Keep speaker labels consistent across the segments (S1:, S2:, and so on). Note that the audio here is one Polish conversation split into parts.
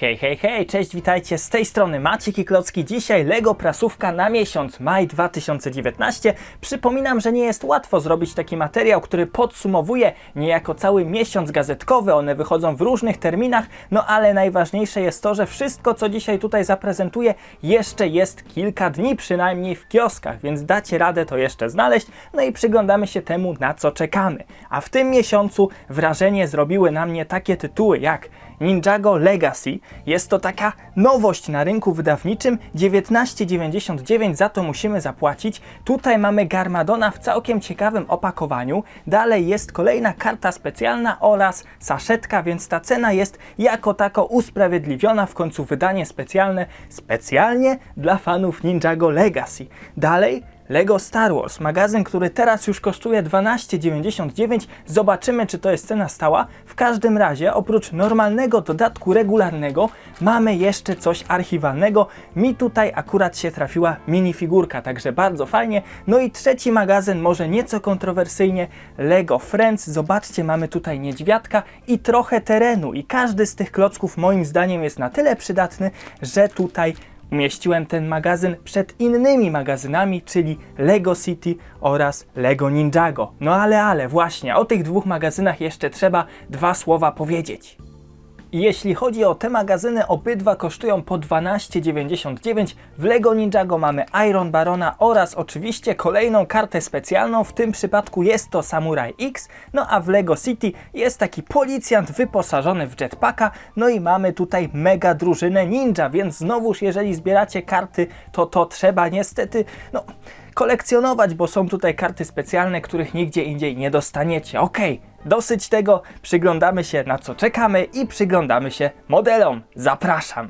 S1: Hej, hej, hej, cześć, witajcie z tej strony Maciek i Klocki. Dzisiaj Lego prasówka na miesiąc maj 2019. Przypominam, że nie jest łatwo zrobić taki materiał, który podsumowuje niejako cały miesiąc gazetkowy. One wychodzą w różnych terminach, no ale najważniejsze jest to, że wszystko, co dzisiaj tutaj zaprezentuję, jeszcze jest kilka dni przynajmniej w kioskach, więc dacie radę to jeszcze znaleźć, no i przyglądamy się temu, na co czekamy. A w tym miesiącu wrażenie zrobiły na mnie takie tytuły jak Ninjago Legacy. Jest to taka nowość na rynku wydawniczym. 19,99 za to musimy zapłacić. Tutaj mamy Garmadona w całkiem ciekawym opakowaniu. Dalej jest kolejna karta specjalna oraz saszetka, więc ta cena jest jako tako usprawiedliwiona. W końcu wydanie specjalne specjalnie dla fanów Ninjago Legacy. Dalej Lego Star Wars, magazyn, który teraz już kosztuje 12,99. Zobaczymy, czy to jest cena stała. W każdym razie, oprócz normalnego dodatku regularnego, mamy jeszcze coś archiwalnego. Mi tutaj akurat się trafiła minifigurka, także bardzo fajnie. No i trzeci magazyn, może nieco kontrowersyjnie, Lego Friends. Zobaczcie, mamy tutaj niedźwiadka i trochę terenu. I każdy z tych klocków moim zdaniem jest na tyle przydatny, że tutaj Umieściłem ten magazyn przed innymi magazynami, czyli Lego City oraz Lego Ninjago. No ale, ale, właśnie, o tych dwóch magazynach jeszcze trzeba dwa słowa powiedzieć. Jeśli chodzi o te magazyny, obydwa kosztują po 12,99. W Lego Ninjago mamy Iron Barona oraz oczywiście kolejną kartę specjalną. W tym przypadku jest to Samurai X. No a w Lego City jest taki policjant wyposażony w jetpacka. No i mamy tutaj mega drużynę ninja, więc znowuż jeżeli zbieracie karty, to to trzeba niestety, no kolekcjonować, bo są tutaj karty specjalne, których nigdzie indziej nie dostaniecie. Okej, dosyć tego, przyglądamy się na co czekamy i przyglądamy się modelom. Zapraszam!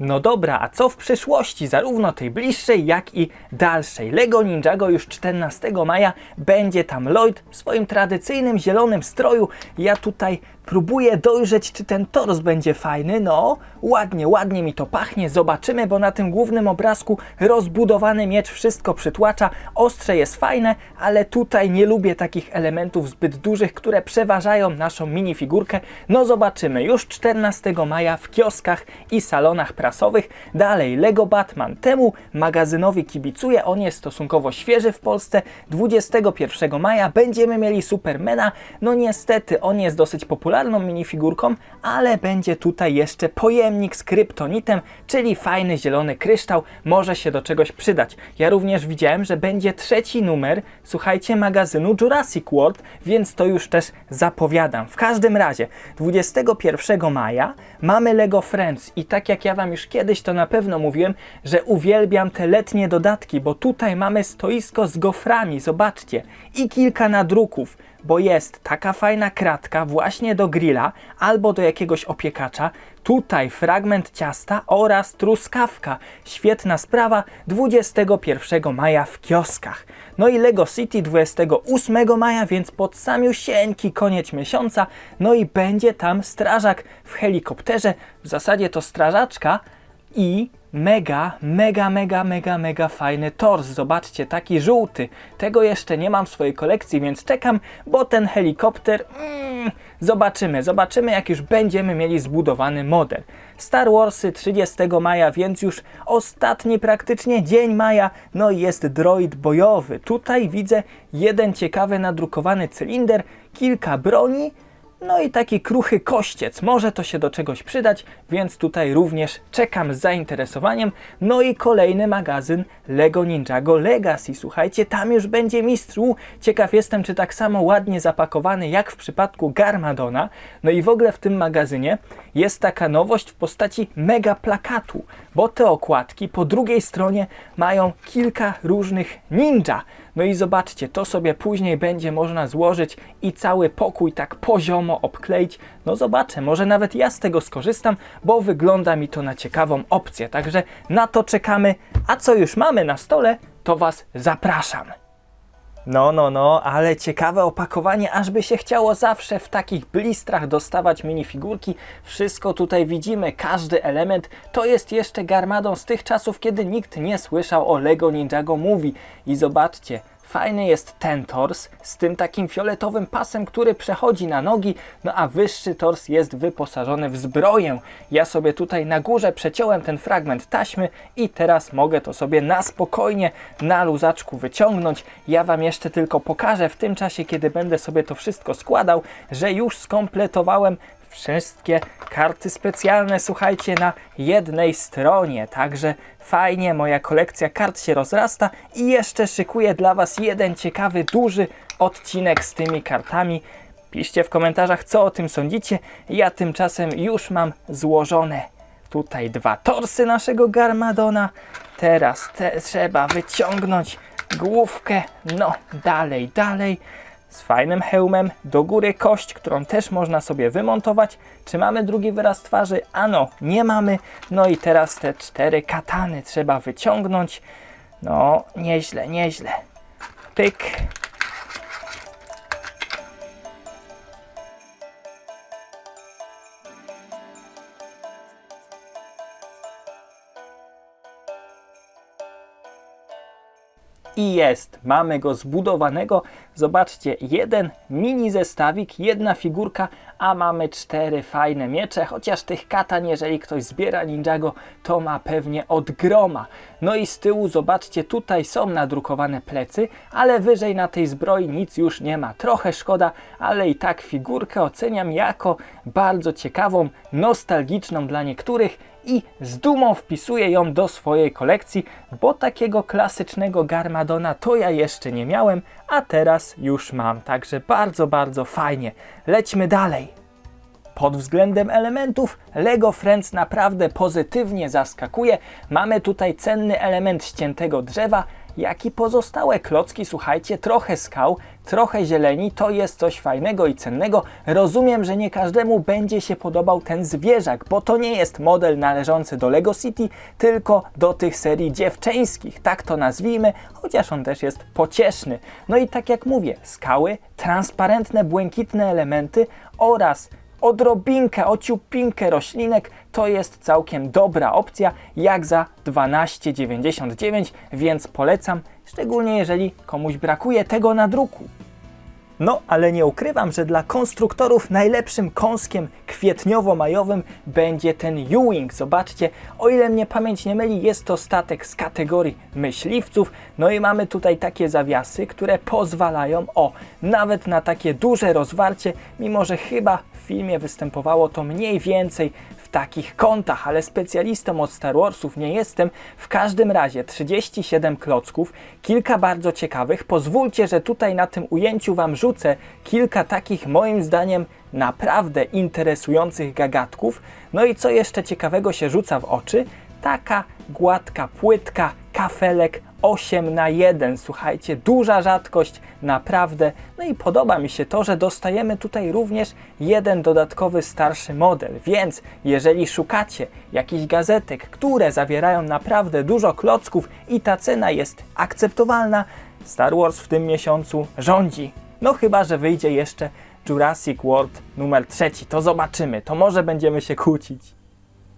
S1: No dobra, a co w przyszłości, zarówno tej bliższej, jak i dalszej? Lego Ninjago już 14 maja będzie tam Lloyd w swoim tradycyjnym zielonym stroju. Ja tutaj próbuję dojrzeć, czy ten tors będzie fajny. No, ładnie, ładnie mi to pachnie. Zobaczymy, bo na tym głównym obrazku rozbudowany miecz wszystko przytłacza. Ostrze jest fajne, ale tutaj nie lubię takich elementów zbyt dużych, które przeważają naszą minifigurkę. No zobaczymy, już 14 maja w kioskach i salonach prasowych. Dalej, Lego Batman. Temu magazynowi kibicuję, on jest stosunkowo świeży w Polsce. 21 maja będziemy mieli Supermana. No niestety, on jest dosyć popularny popularną minifigurką, ale będzie tutaj jeszcze pojemnik z kryptonitem, czyli fajny zielony kryształ, może się do czegoś przydać. Ja również widziałem, że będzie trzeci numer, słuchajcie, magazynu Jurassic World, więc to już też zapowiadam. W każdym razie, 21 maja mamy Lego Friends i tak jak ja Wam już kiedyś to na pewno mówiłem, że uwielbiam te letnie dodatki, bo tutaj mamy stoisko z goframi, zobaczcie, i kilka nadruków bo jest taka fajna kratka właśnie do grilla albo do jakiegoś opiekacza. Tutaj fragment ciasta oraz truskawka. Świetna sprawa 21 maja w kioskach. No i Lego City 28 maja, więc pod samiusieńki koniec miesiąca. No i będzie tam strażak w helikopterze. W zasadzie to strażaczka i mega, mega, mega, mega, mega fajny tors. Zobaczcie, taki żółty. Tego jeszcze nie mam w swojej kolekcji, więc czekam, bo ten helikopter... Mm, zobaczymy, zobaczymy jak już będziemy mieli zbudowany model. Star Warsy 30 maja, więc już ostatni praktycznie dzień maja, no i jest droid bojowy. Tutaj widzę jeden ciekawy nadrukowany cylinder, kilka broni, no i taki kruchy kościec, może to się do czegoś przydać, więc tutaj również czekam z zainteresowaniem. No i kolejny magazyn Lego Ninjago Legacy. Słuchajcie, tam już będzie mistrzu. Ciekaw jestem, czy tak samo ładnie zapakowany jak w przypadku Garmadona. No i w ogóle w tym magazynie jest taka nowość w postaci mega plakatu, bo te okładki po drugiej stronie mają kilka różnych ninja. No i zobaczcie, to sobie później będzie można złożyć i cały pokój tak poziomo obkleić. No zobaczę, może nawet ja z tego skorzystam, bo wygląda mi to na ciekawą opcję. Także na to czekamy. A co już mamy na stole, to Was zapraszam. No, no, no, ale ciekawe opakowanie, aż by się chciało zawsze w takich blistrach dostawać minifigurki. Wszystko tutaj widzimy, każdy element to jest jeszcze Garmadon z tych czasów, kiedy nikt nie słyszał o Lego Ninjago Movie. I zobaczcie, Fajny jest ten tors z tym takim fioletowym pasem, który przechodzi na nogi, no a wyższy tors jest wyposażony w zbroję. Ja sobie tutaj na górze przeciąłem ten fragment taśmy i teraz mogę to sobie na spokojnie na luzaczku wyciągnąć. Ja Wam jeszcze tylko pokażę w tym czasie, kiedy będę sobie to wszystko składał, że już skompletowałem wszystkie karty specjalne, słuchajcie, na jednej stronie. Także fajnie, moja kolekcja kart się rozrasta i jeszcze szykuję dla Was jeden ciekawy, duży odcinek z tymi kartami. Piszcie w komentarzach, co o tym sądzicie. Ja tymczasem już mam złożone tutaj dwa torsy naszego Garmadona. Teraz te trzeba wyciągnąć główkę. No, dalej, dalej z fajnym hełmem, do góry kość, którą też można sobie wymontować. Czy mamy drugi wyraz twarzy? Ano, nie mamy. No i teraz te cztery katany trzeba wyciągnąć. No, nieźle, nieźle. Pyk. I jest, mamy go zbudowanego. Zobaczcie, jeden mini zestawik, jedna figurka, a mamy cztery fajne miecze. Chociaż tych katan, jeżeli ktoś zbiera Ninjago, to ma pewnie od groma. No i z tyłu, zobaczcie, tutaj są nadrukowane plecy, ale wyżej na tej zbroi nic już nie ma. Trochę szkoda, ale i tak figurkę oceniam jako bardzo ciekawą, nostalgiczną dla niektórych i z dumą wpisuję ją do swojej kolekcji, bo takiego klasycznego Garmadona to ja jeszcze nie miałem, a teraz już mam. Także bardzo, bardzo fajnie. Lećmy dalej. Pod względem elementów LEGO Friends naprawdę pozytywnie zaskakuje. Mamy tutaj cenny element ściętego drzewa, jak i pozostałe klocki, słuchajcie, trochę skał, trochę zieleni, to jest coś fajnego i cennego. Rozumiem, że nie każdemu będzie się podobał ten zwierzak, bo to nie jest model należący do Lego City, tylko do tych serii dziewczęskich, tak to nazwijmy, chociaż on też jest pocieszny. No i tak jak mówię, skały, transparentne, błękitne elementy oraz odrobinkę, ociupinkę roślinek to jest całkiem dobra opcja, jak za 12,99, więc polecam, szczególnie jeżeli komuś brakuje tego na druku. No, ale nie ukrywam, że dla konstruktorów najlepszym kąskiem kwietniowo-majowym będzie ten Ewing. Zobaczcie, o ile mnie pamięć nie myli, jest to statek z kategorii myśliwców. No i mamy tutaj takie zawiasy, które pozwalają, o, nawet na takie duże rozwarcie, mimo że chyba w filmie występowało to mniej więcej takich kątach, ale specjalistą od Star Warsów nie jestem. W każdym razie 37 klocków, kilka bardzo ciekawych. Pozwólcie, że tutaj na tym ujęciu Wam rzucę kilka takich moim zdaniem naprawdę interesujących gagatków. No i co jeszcze ciekawego się rzuca w oczy? Taka gładka płytka, kafelek 8 na 1. Słuchajcie, duża rzadkość, naprawdę. No i podoba mi się to, że dostajemy tutaj również jeden dodatkowy starszy model. Więc jeżeli szukacie jakichś gazetek, które zawierają naprawdę dużo klocków i ta cena jest akceptowalna, Star Wars w tym miesiącu rządzi. No chyba, że wyjdzie jeszcze Jurassic World numer trzeci. To zobaczymy. To może będziemy się kłócić.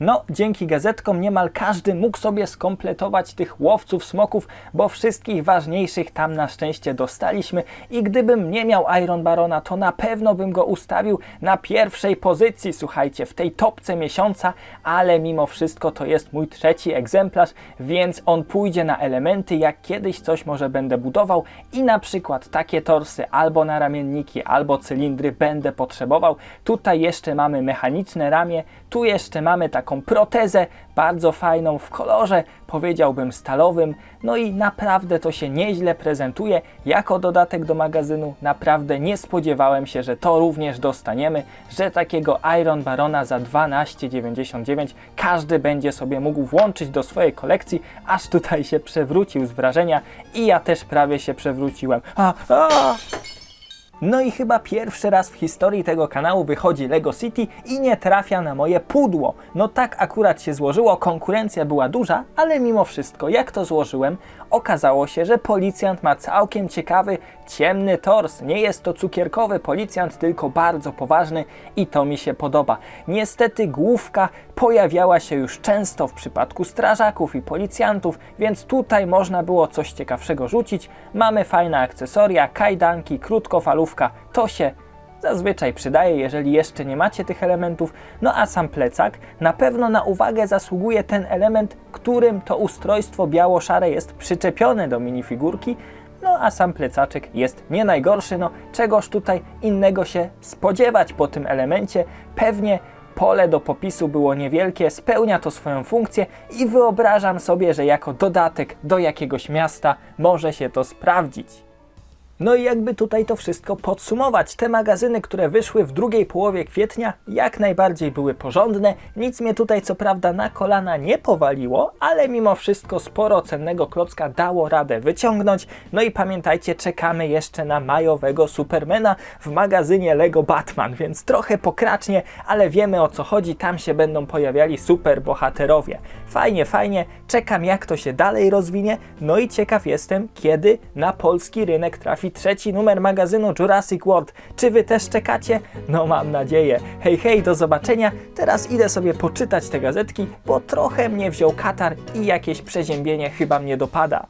S1: No, dzięki gazetkom niemal każdy mógł sobie skompletować tych łowców smoków, bo wszystkich ważniejszych tam na szczęście dostaliśmy i gdybym nie miał Iron Barona, to na pewno bym go ustawił na pierwszej pozycji, słuchajcie, w tej topce miesiąca, ale mimo wszystko to jest mój trzeci egzemplarz, więc on pójdzie na elementy, jak kiedyś coś może będę budował i na przykład takie torsy albo na ramienniki, albo cylindry będę potrzebował. Tutaj jeszcze mamy mechaniczne ramię, tu jeszcze mamy taką protezę, bardzo fajną w kolorze, powiedziałbym stalowym. No i naprawdę to się nieźle prezentuje. Jako dodatek do magazynu naprawdę nie spodziewałem się, że to również dostaniemy, że takiego Iron Barona za 12,99 każdy będzie sobie mógł włączyć do swojej kolekcji, aż tutaj się przewrócił z wrażenia i ja też prawie się przewróciłem. A, a! No i chyba pierwszy raz w historii tego kanału wychodzi Lego City i nie trafia na moje pudło. No tak akurat się złożyło, konkurencja była duża, ale mimo wszystko, jak to złożyłem, okazało się, że policjant ma całkiem ciekawy, ciemny tors. Nie jest to cukierkowy policjant, tylko bardzo poważny i to mi się podoba. Niestety główka pojawiała się już często w przypadku strażaków i policjantów, więc tutaj można było coś ciekawszego rzucić. Mamy fajne akcesoria, kajdanki, to się zazwyczaj przydaje, jeżeli jeszcze nie macie tych elementów. No a sam plecak na pewno na uwagę zasługuje ten element, którym to ustrojstwo biało-szare jest przyczepione do minifigurki. No a sam plecaczek jest nie najgorszy, no czegoż tutaj innego się spodziewać po tym elemencie. Pewnie pole do popisu było niewielkie, spełnia to swoją funkcję i wyobrażam sobie, że jako dodatek do jakiegoś miasta może się to sprawdzić. No i jakby tutaj to wszystko podsumować, te magazyny, które wyszły w drugiej połowie kwietnia, jak najbardziej były porządne. Nic mnie tutaj co prawda na kolana nie powaliło, ale mimo wszystko sporo cennego klocka dało radę wyciągnąć. No i pamiętajcie, czekamy jeszcze na majowego Supermana w magazynie Lego Batman, więc trochę pokracznie, ale wiemy o co chodzi, tam się będą pojawiali super bohaterowie. Fajnie, fajnie, czekam jak to się dalej rozwinie, no i ciekaw jestem, kiedy na polski rynek trafi trzeci numer magazynu Jurassic World. Czy wy też czekacie? No mam nadzieję. Hej, hej, do zobaczenia. Teraz idę sobie poczytać te gazetki, bo trochę mnie wziął katar i jakieś przeziębienie chyba mnie dopada.